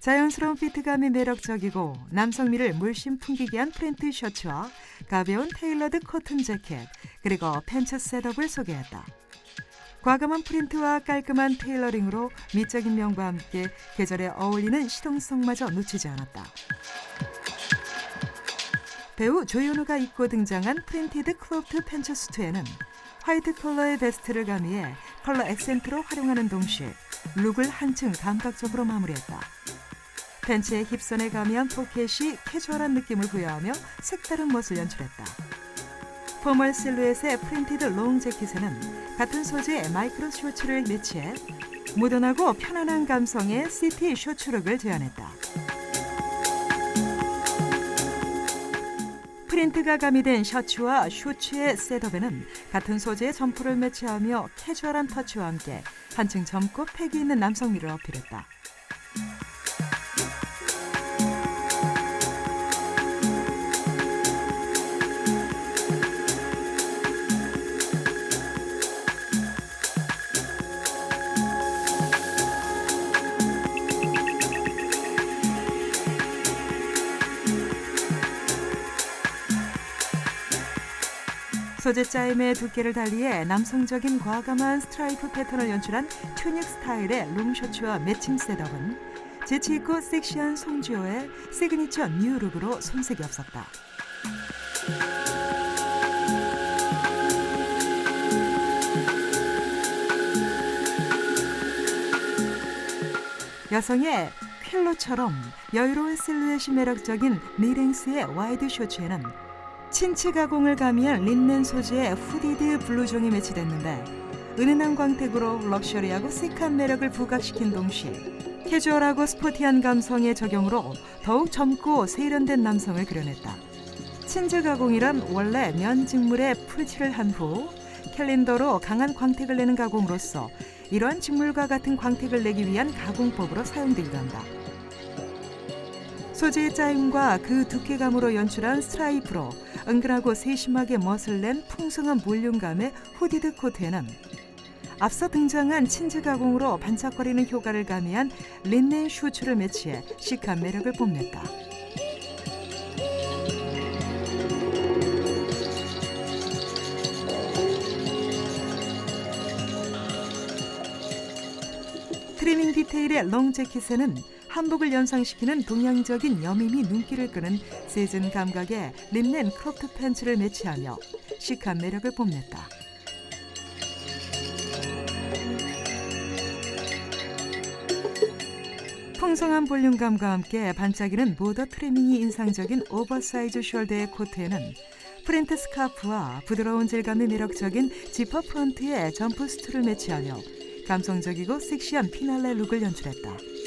자연스러운 피트감이 매력적이고 남성미를 물씬 풍기게 한 프린트 셔츠와 가벼운 테일러드 코튼 재킷 그리고 팬츠 셋업을 소개했다. 과감한 프린트와 깔끔한 테일러링으로 미적인 면과 함께 계절에 어울리는 실용성마저 놓치지 않았다. 배우 조현우가 입고 등장한 프린티드 클로프트 팬츠 수트에는 화이트 컬러의 베스트를 가미해 컬러 액센트로 활용하는 동시에 룩을 한층 감각적으로 마무리했다. 팬츠의 힙선에 가미한 포켓이 캐주얼한 느낌을 부여하며 색다른 멋을 연출했다. 포멀 실루엣의 프린티드 롱 재킷에는 같은 소재의 마이크로 셔츠를 매치해 모던하고 편안한 감성의 시티 셔츠룩을 제안했다. 프린트가 가미된 셔츠와 슈츠의 셋업에는 같은 소재의 점프를 매치하며 캐주얼한 터치와 함께 한층 젊고 패기 있는 남성미를 어필했다. 소재 짜임의 두께를 달리해 남성적인 과감한 스트라이프 패턴을 연출한 튜닉 스타일의 롱 셔츠와 매칭 셋업은 재치 있고 섹시한 송지효의 시그니처 뉴 룩으로 손색이 없었다. 여성의 퀼로처럼 여유로운 실루엣이 매력적인 니랭스의 와이드 셔츠에는 친치 가공을 가미한 린넨 소재의 후디드 블루종이 매치됐는데 은은한 광택으로 럭셔리하고 시크한 매력을 부각시킨 동시에 캐주얼하고 스포티한 감성의 적용으로 더욱 젊고 세련된 남성을 그려냈다. 친즈 가공이란 원래 면 직물에 풀칠을 한 후 캘린더로 강한 광택을 내는 가공으로서 이러한 직물과 같은 광택을 내기 위한 가공법으로 사용되기도 한다. 소재의 짜임과 그 두께감으로 연출한 스트라이프로 은근하고 세심하게 멋을 낸 풍성한 볼륨감의 후디드 코트에는 앞서 등장한 친즈 가공으로 반짝거리는 효과를 가미한 린넨 슈츠를 매치해 시크한 매력을 뽐냈다. 트리밍 디테일의 롱 재킷에는 한복을 연상시키는 동양적인 여밈이 눈길을 끄는 세즌 감각의 린넨 크롭트 팬츠를 매치하며 시크한 매력을 뽐냈다. 풍성한 볼륨감과 함께 반짝이는 보더 트리밍이 인상적인 오버사이즈 숄더의 코트에는 프린트 스카프와 부드러운 질감이 매력적인 지퍼 프런트의 점프 스트를 매치하며 감성적이고 섹시한 피날레 룩을 연출했다.